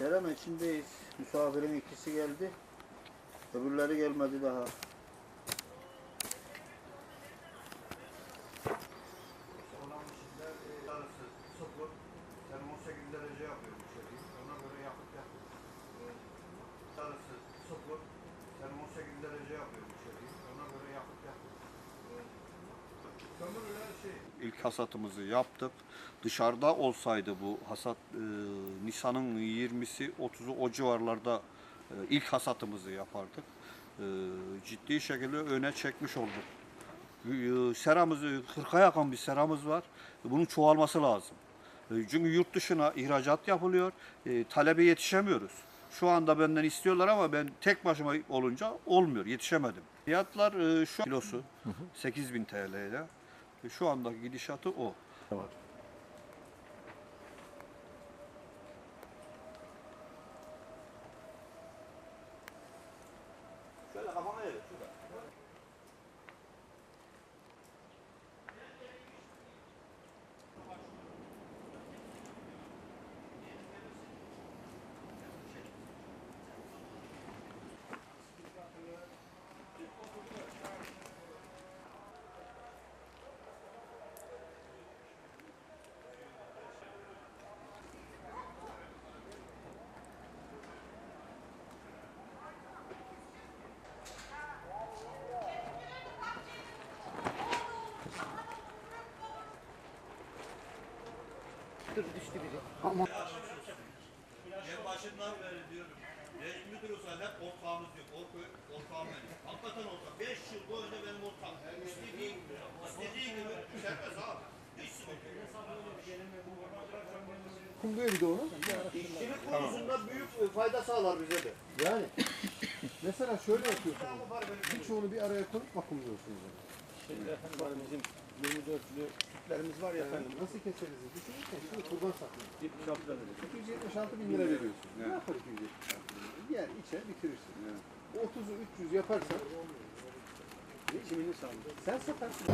Seren içindeyiz. Misafirin ikisi geldi. Öbürleri gelmedi daha. İlk hasatımızı yaptık. Dışarıda olsaydı bu hasat e, Nisan'ın 20'si 30'u o civarlarda e, ilk hasatımızı yapardık. E, ciddi şekilde öne çekmiş olduk. E, seramızı 40'a yakın bir seramız var. Bunun çoğalması lazım. E, çünkü yurt dışına ihracat yapılıyor. E, talebe yetişemiyoruz. Şu anda benden istiyorlar ama ben tek başıma olunca olmuyor. Yetişemedim. Fiyatlar e, şu kilosu 8000 TL'de. E, Şu andaki gidişatı o. Şöyle kafana yere, şurada. En başından beri diyorum. Reis müdür olsa hep ortağımız yok. Orta, ortağım benim. Hakikaten ortak. Beş yıl boyunca benim ortağım. İstediği gibi. İstediği gibi. Serbest abi. Hiç sıkıntı yok. Kumluyor bir de onu. İşçilik konusunda büyük e, fayda sağlar bize de. Yani mesela şöyle yapıyorsunuz. Birçoğunu bir araya koyup vakumluyorsunuz. Şimdi efendim bizim 24'lü tüplerimiz var ya efendim. nasıl keseriz düşünürken şimdi kurban saklıyorsunuz. 76 lira dedi. 276 bin lira veriyorsun. Ne yapar 276 bin lira? Yer içer bitirirsin. Bu 30'u 300 yaparsan Kimini sağlıyor? sen satarsın.